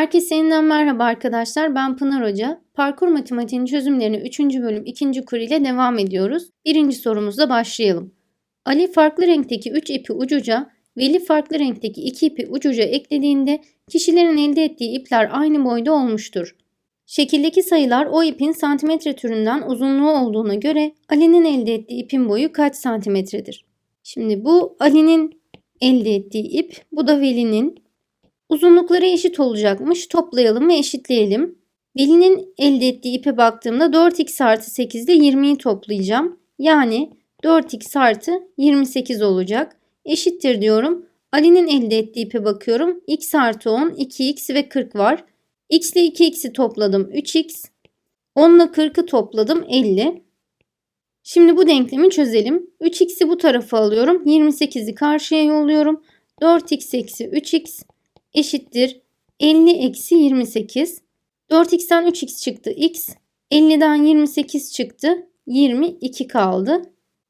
Herkese yeniden merhaba arkadaşlar. Ben Pınar Hoca. Parkur matematiğinin çözümlerini 3. bölüm 2. kur ile devam ediyoruz. Birinci sorumuzla başlayalım. Ali farklı renkteki 3 ipi ucuca, Veli farklı renkteki 2 ipi ucuca eklediğinde kişilerin elde ettiği ipler aynı boyda olmuştur. Şekildeki sayılar o ipin santimetre türünden uzunluğu olduğuna göre Ali'nin elde ettiği ipin boyu kaç santimetredir? Şimdi bu Ali'nin elde ettiği ip, bu da Veli'nin. Uzunlukları eşit olacakmış. Toplayalım ve eşitleyelim. Veli'nin elde ettiği ipe baktığımda 4x artı 8 ile 20'yi toplayacağım. Yani 4x artı 28 olacak. Eşittir diyorum. Ali'nin elde ettiği ipe bakıyorum. x artı 10, 2x ve 40 var. x ile 2x'i topladım 3x. 10 ile 40'ı topladım 50. Şimdi bu denklemi çözelim. 3x'i bu tarafa alıyorum. 28'i karşıya yolluyorum. 4x eksi 3x eşittir 50 eksi 28. 4x'ten 3x çıktı x. 50'den 28 çıktı. 22 kaldı.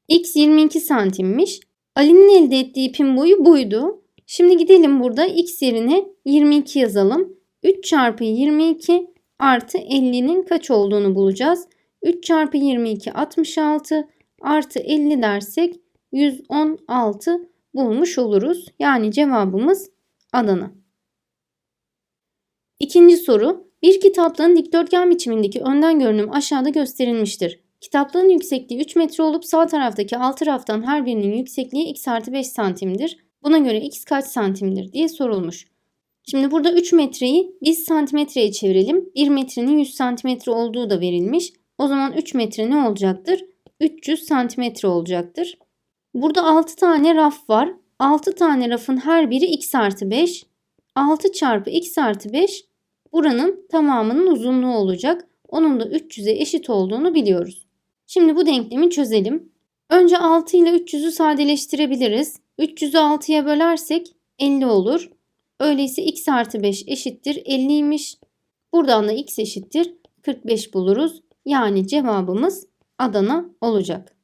x 22 santimmiş. Ali'nin elde ettiği ipin boyu buydu. Şimdi gidelim burada x yerine 22 yazalım. 3 çarpı 22 artı 50'nin kaç olduğunu bulacağız. 3 çarpı 22 66 artı 50 dersek 116 bulmuş oluruz. Yani cevabımız Adana. İkinci soru. Bir kitaplığın dikdörtgen biçimindeki önden görünüm aşağıda gösterilmiştir. Kitaplığın yüksekliği 3 metre olup sağ taraftaki 6 raftan her birinin yüksekliği x artı 5 santimdir. Buna göre x kaç santimdir diye sorulmuş. Şimdi burada 3 metreyi biz santimetreye çevirelim. 1 metrenin 100 santimetre olduğu da verilmiş. O zaman 3 metre ne olacaktır? 300 santimetre olacaktır. Burada 6 tane raf var. 6 tane rafın her biri x artı 5. 6 çarpı x artı 5 buranın tamamının uzunluğu olacak. Onun da 300'e eşit olduğunu biliyoruz. Şimdi bu denklemi çözelim. Önce 6 ile 300'ü sadeleştirebiliriz. 300'ü 6'ya bölersek 50 olur. Öyleyse x artı 5 eşittir 50'ymiş. Buradan da x eşittir 45 buluruz. Yani cevabımız Adana olacak.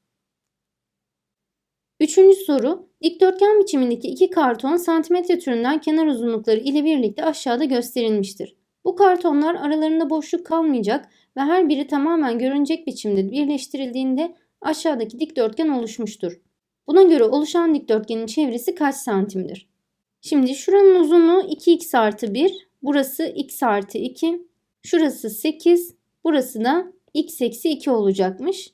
Üçüncü soru. Dikdörtgen biçimindeki iki karton santimetre türünden kenar uzunlukları ile birlikte aşağıda gösterilmiştir. Bu kartonlar aralarında boşluk kalmayacak ve her biri tamamen görünecek biçimde birleştirildiğinde aşağıdaki dikdörtgen oluşmuştur. Buna göre oluşan dikdörtgenin çevresi kaç santimdir? Şimdi şuranın uzunluğu 2x artı 1, burası x artı 2, şurası 8, burası da x eksi 2 olacakmış.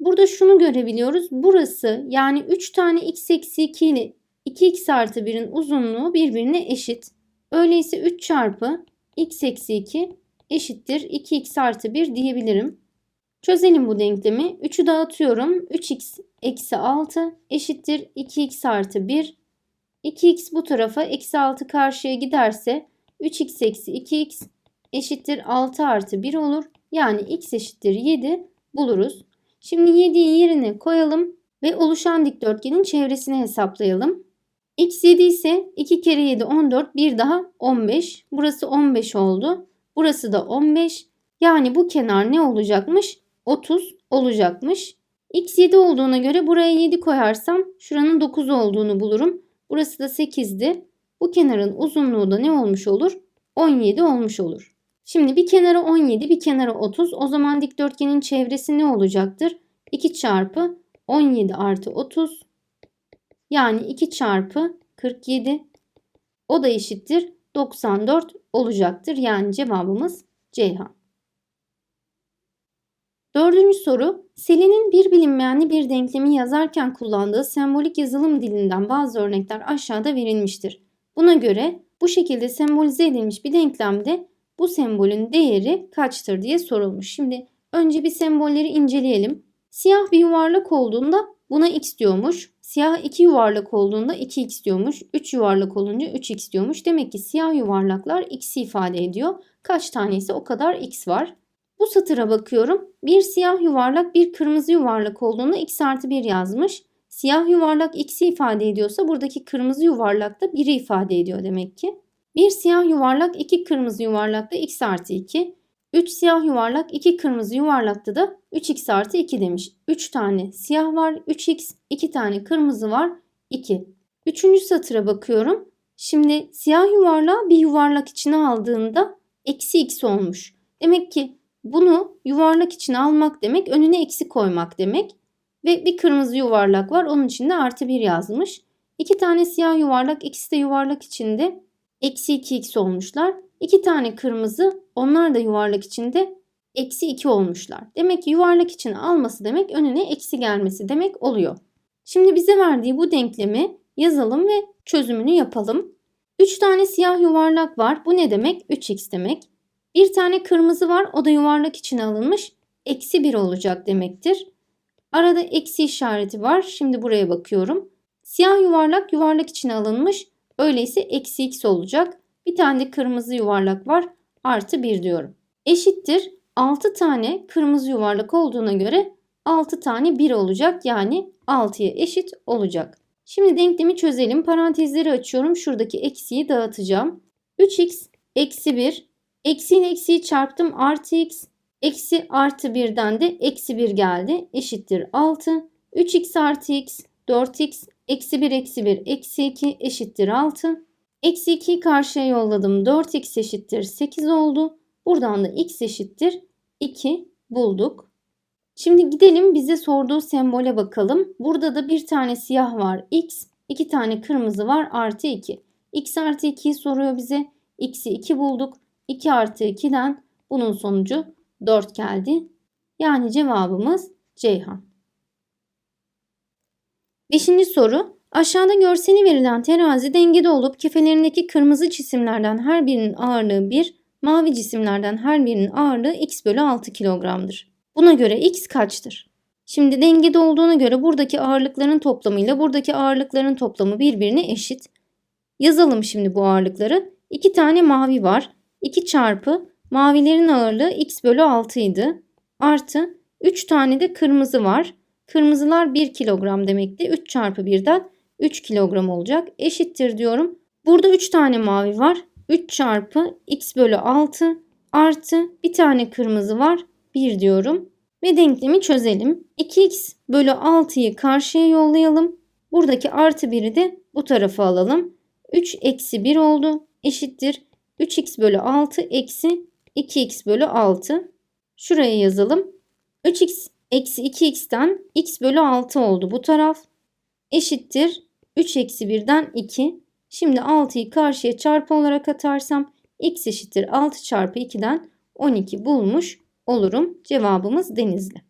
Burada şunu görebiliyoruz. Burası yani 3 tane x eksi 2 ile 2x artı 1'in uzunluğu birbirine eşit. Öyleyse 3 çarpı x eksi 2 eşittir 2x artı 1 diyebilirim. Çözelim bu denklemi. 3'ü dağıtıyorum. 3x eksi 6 eşittir 2x artı 1. 2x bu tarafa eksi 6 karşıya giderse 3x eksi 2x eşittir 6 artı 1 olur. Yani x eşittir 7 buluruz. Şimdi 7'yi yerine koyalım ve oluşan dikdörtgenin çevresini hesaplayalım. X 7 ise 2 kere 7 14 bir daha 15. Burası 15 oldu. Burası da 15. Yani bu kenar ne olacakmış? 30 olacakmış. x 7 olduğuna göre buraya 7 koyarsam şuranın 9 olduğunu bulurum. Burası da 8'di. Bu kenarın uzunluğu da ne olmuş olur? 17 olmuş olur. Şimdi bir kenara 17, bir kenara 30. O zaman dikdörtgenin çevresi ne olacaktır? 2 çarpı 17 artı 30. Yani 2 çarpı 47. O da eşittir 94 olacaktır. Yani cevabımız Ceyhan. Dördüncü soru. Selin'in bir bilinmeyenli bir denklemi yazarken kullandığı sembolik yazılım dilinden bazı örnekler aşağıda verilmiştir. Buna göre bu şekilde sembolize edilmiş bir denklemde bu sembolün değeri kaçtır diye sorulmuş. Şimdi önce bir sembolleri inceleyelim. Siyah bir yuvarlak olduğunda buna x diyormuş. Siyah iki yuvarlak olduğunda 2x diyormuş. 3 yuvarlak olunca 3x diyormuş. Demek ki siyah yuvarlaklar x'i ifade ediyor. Kaç tane ise o kadar x var. Bu satıra bakıyorum. Bir siyah yuvarlak bir kırmızı yuvarlak olduğunda x artı 1 yazmış. Siyah yuvarlak x'i ifade ediyorsa buradaki kırmızı yuvarlak da 1'i ifade ediyor demek ki. Bir siyah yuvarlak, iki kırmızı yuvarlakta x artı 2. 3 siyah yuvarlak, 2 kırmızı yuvarlakta da 3x artı 2 demiş. 3 tane siyah var, 3x, 2 tane kırmızı var, 2. Üçüncü satıra bakıyorum. Şimdi siyah yuvarlağı bir yuvarlak içine aldığında eksi x olmuş. Demek ki bunu yuvarlak içine almak demek önüne eksi koymak demek. Ve bir kırmızı yuvarlak var onun içinde artı 1 yazmış. İki tane siyah yuvarlak ikisi de yuvarlak içinde eksi 2x olmuşlar. İki tane kırmızı onlar da yuvarlak içinde eksi 2 olmuşlar. Demek ki yuvarlak içine alması demek önüne eksi gelmesi demek oluyor. Şimdi bize verdiği bu denklemi yazalım ve çözümünü yapalım. 3 tane siyah yuvarlak var. Bu ne demek? 3x demek. Bir tane kırmızı var. O da yuvarlak içine alınmış. Eksi 1 olacak demektir. Arada eksi işareti var. Şimdi buraya bakıyorum. Siyah yuvarlak yuvarlak içine alınmış. Öyleyse eksi x olacak. Bir tane de kırmızı yuvarlak var. Artı 1 diyorum. Eşittir. 6 tane kırmızı yuvarlak olduğuna göre 6 tane 1 olacak. Yani 6'ya eşit olacak. Şimdi denklemi çözelim. Parantezleri açıyorum. Şuradaki eksiyi dağıtacağım. 3x eksi 1. Eksi ile eksiyi çarptım. Artı x. Eksi artı 1'den de eksi 1 geldi. Eşittir 6. 3x artı x 4x eksi 1 eksi 1 eksi 2 eşittir 6. Eksi 2'yi karşıya yolladım. 4x eşittir 8 oldu. Buradan da x eşittir 2 bulduk. Şimdi gidelim bize sorduğu sembole bakalım. Burada da bir tane siyah var x, iki tane kırmızı var artı 2. x artı 2'yi soruyor bize. x'i 2 bulduk. 2 artı 2'den bunun sonucu 4 geldi. Yani cevabımız Ceyhan. Beşinci soru. Aşağıda görseli verilen terazi dengede olup kefelerindeki kırmızı cisimlerden her birinin ağırlığı 1, mavi cisimlerden her birinin ağırlığı x bölü 6 kilogramdır. Buna göre x kaçtır? Şimdi dengede olduğuna göre buradaki ağırlıkların toplamıyla buradaki ağırlıkların toplamı birbirine eşit. Yazalım şimdi bu ağırlıkları. 2 tane mavi var. 2 çarpı mavilerin ağırlığı x bölü 6 idi. Artı 3 tane de kırmızı var. Kırmızılar 1 kilogram demekti. 3 çarpı 1'den 3 kilogram olacak. Eşittir diyorum. Burada 3 tane mavi var. 3 çarpı x bölü 6 artı bir tane kırmızı var. 1 diyorum. Ve denklemi çözelim. 2x bölü 6'yı karşıya yollayalım. Buradaki artı 1'i de bu tarafa alalım. 3 eksi 1 oldu. Eşittir. 3x bölü 6 eksi 2x bölü 6. Şuraya yazalım. 3x eksi 2x'ten x bölü 6 oldu bu taraf. Eşittir 3 eksi 1'den 2. Şimdi 6'yı karşıya çarpı olarak atarsam x eşittir 6 çarpı 2'den 12 bulmuş olurum. Cevabımız Denizli.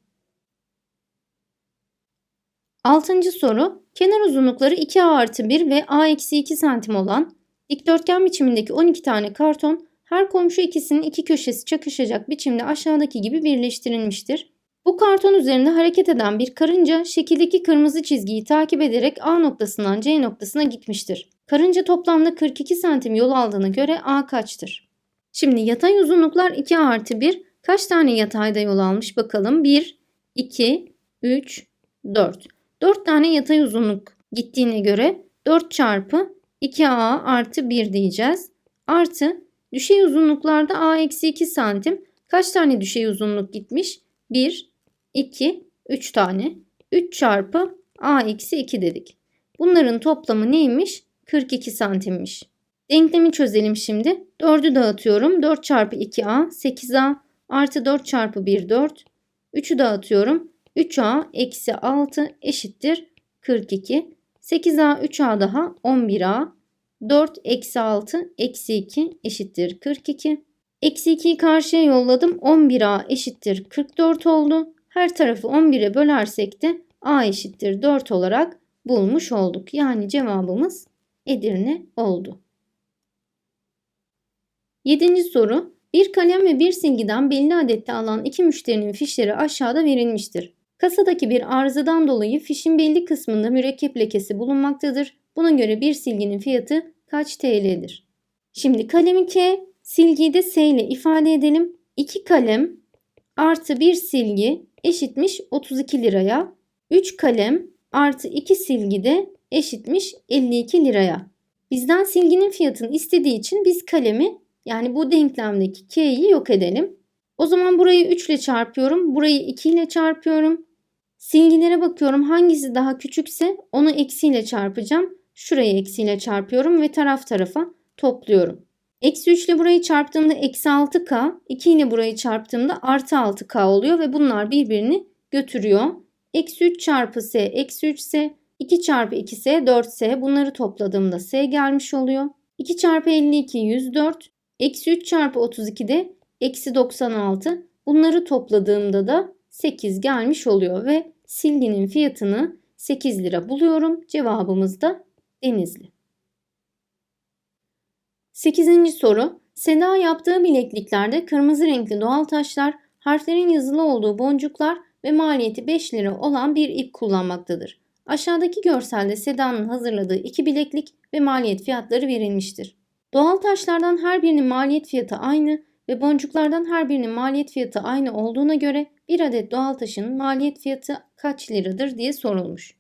Altıncı soru. Kenar uzunlukları 2a artı 1 ve a eksi 2 santim olan dikdörtgen biçimindeki 12 tane karton her komşu ikisinin iki köşesi çakışacak biçimde aşağıdaki gibi birleştirilmiştir. Bu karton üzerinde hareket eden bir karınca şekildeki kırmızı çizgiyi takip ederek A noktasından C noktasına gitmiştir. Karınca toplamda 42 santim yol aldığına göre A kaçtır? Şimdi yatay uzunluklar 2A artı 1. Kaç tane yatayda yol almış bakalım. 1, 2, 3, 4. 4 tane yatay uzunluk gittiğine göre 4 çarpı 2A artı 1 diyeceğiz. Artı düşey uzunluklarda A eksi 2 santim. Kaç tane düşey uzunluk gitmiş? 1, 2, 3 tane. 3 çarpı A eksi 2 dedik. Bunların toplamı neymiş? 42 santimmiş. Denklemi çözelim şimdi. 4'ü dağıtıyorum. 4 çarpı 2A 8A artı 4 çarpı 1 4. 3'ü dağıtıyorum. 3A eksi 6 eşittir 42. 8A 3A daha 11A. 4 eksi 6 eksi 2 eşittir 42. Eksi 2'yi karşıya yolladım. 11A eşittir 44 oldu. Her tarafı 11'e bölersek de A eşittir 4 olarak bulmuş olduk. Yani cevabımız Edirne oldu. Yedinci soru. Bir kalem ve bir silgiden belli adette alan iki müşterinin fişleri aşağıda verilmiştir. Kasadaki bir arızadan dolayı fişin belli kısmında mürekkep lekesi bulunmaktadır. Buna göre bir silginin fiyatı kaç TL'dir? Şimdi kalemi K, silgiyi de S ile ifade edelim. 2 kalem artı 1 silgi eşitmiş 32 liraya. 3 kalem artı 2 silgi de eşitmiş 52 liraya. Bizden silginin fiyatını istediği için biz kalemi yani bu denklemdeki k'yi yok edelim. O zaman burayı 3 ile çarpıyorum. Burayı 2 ile çarpıyorum. Silgilere bakıyorum hangisi daha küçükse onu eksiyle çarpacağım. Şurayı eksiyle çarpıyorum ve taraf tarafa topluyorum. Eksi 3 ile burayı çarptığımda eksi 6k, 2 ile burayı çarptığımda artı 6k oluyor ve bunlar birbirini götürüyor. Eksi 3 çarpı s eksi 3s, 2 çarpı 2s 4s bunları topladığımda s gelmiş oluyor. 2 çarpı 52 104, eksi 3 çarpı 32 de eksi 96. Bunları topladığımda da 8 gelmiş oluyor ve silginin fiyatını 8 lira buluyorum. Cevabımız da Denizli. 8. soru. Seda yaptığı bilekliklerde kırmızı renkli doğal taşlar, harflerin yazılı olduğu boncuklar ve maliyeti 5 lira olan bir ip kullanmaktadır. Aşağıdaki görselde Seda'nın hazırladığı iki bileklik ve maliyet fiyatları verilmiştir. Doğal taşlardan her birinin maliyet fiyatı aynı ve boncuklardan her birinin maliyet fiyatı aynı olduğuna göre bir adet doğal taşın maliyet fiyatı kaç liradır diye sorulmuş.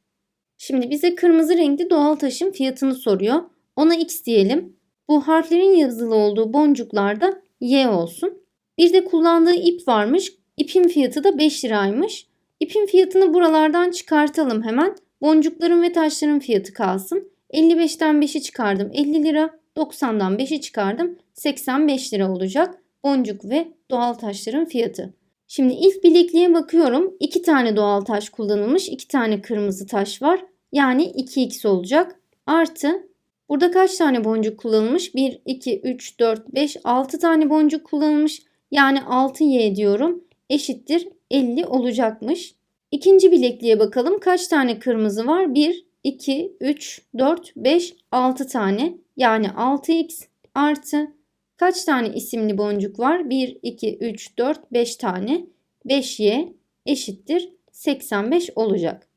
Şimdi bize kırmızı renkli doğal taşın fiyatını soruyor. Ona x diyelim. Bu harflerin yazılı olduğu boncuklarda y olsun. Bir de kullandığı ip varmış. İpin fiyatı da 5 liraymış. İpin fiyatını buralardan çıkartalım hemen. Boncukların ve taşların fiyatı kalsın. 55'ten 5'i çıkardım 50 lira. 90'dan 5'i çıkardım 85 lira olacak. Boncuk ve doğal taşların fiyatı. Şimdi ilk bilekliğe bakıyorum. 2 tane doğal taş kullanılmış. 2 tane kırmızı taş var. Yani 2x olacak. Artı burada kaç tane boncuk kullanılmış? 1, 2, 3, 4, 5, 6 tane boncuk kullanılmış. Yani 6y diyorum. Eşittir 50 olacakmış. İkinci bilekliğe bakalım. Kaç tane kırmızı var? 1, 2, 3, 4, 5, 6 tane. Yani 6x artı kaç tane isimli boncuk var? 1, 2, 3, 4, 5 tane. 5y eşittir 85 olacak.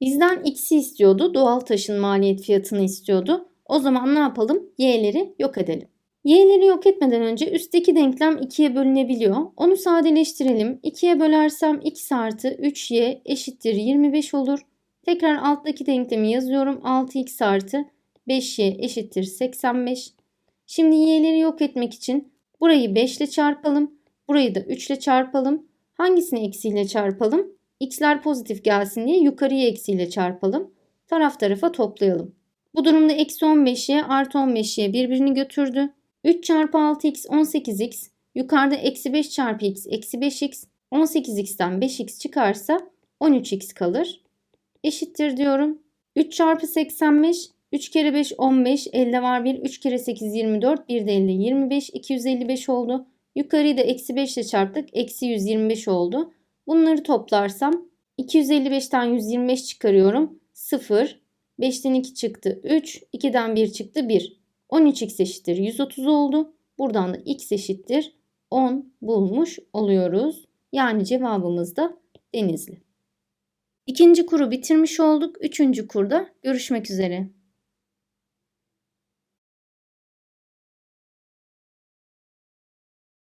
Bizden x'i istiyordu. Doğal taşın maliyet fiyatını istiyordu. O zaman ne yapalım? Y'leri yok edelim. Y'leri yok etmeden önce üstteki denklem 2'ye bölünebiliyor. Onu sadeleştirelim. 2'ye bölersem x artı 3y eşittir 25 olur. Tekrar alttaki denklemi yazıyorum. 6x artı 5y eşittir 85. Şimdi y'leri yok etmek için burayı 5 ile çarpalım. Burayı da 3 ile çarpalım. Hangisini eksiyle çarpalım? x'ler pozitif gelsin diye yukarıya eksiyle çarpalım. Taraf tarafa toplayalım. Bu durumda eksi 15y artı 15y birbirini götürdü. 3 çarpı 6x 18x. Yukarıda eksi 5 çarpı x eksi 5x. 18x'ten 5x çıkarsa 13x kalır. Eşittir diyorum. 3 çarpı 85. 3 kere 5 15. Elde var 1. 3 kere 8 24. 1 de elde 25. 255 oldu. Yukarıyı da eksi 5 ile çarptık. Eksi 125 oldu. Bunları toplarsam 255'ten 125 çıkarıyorum. 0. 5'ten 2 çıktı 3. 2'den 1 çıktı 1. 13x eşittir 130 oldu. Buradan da x eşittir 10 bulmuş oluyoruz. Yani cevabımız da Denizli. İkinci kuru bitirmiş olduk. Üçüncü kurda görüşmek üzere.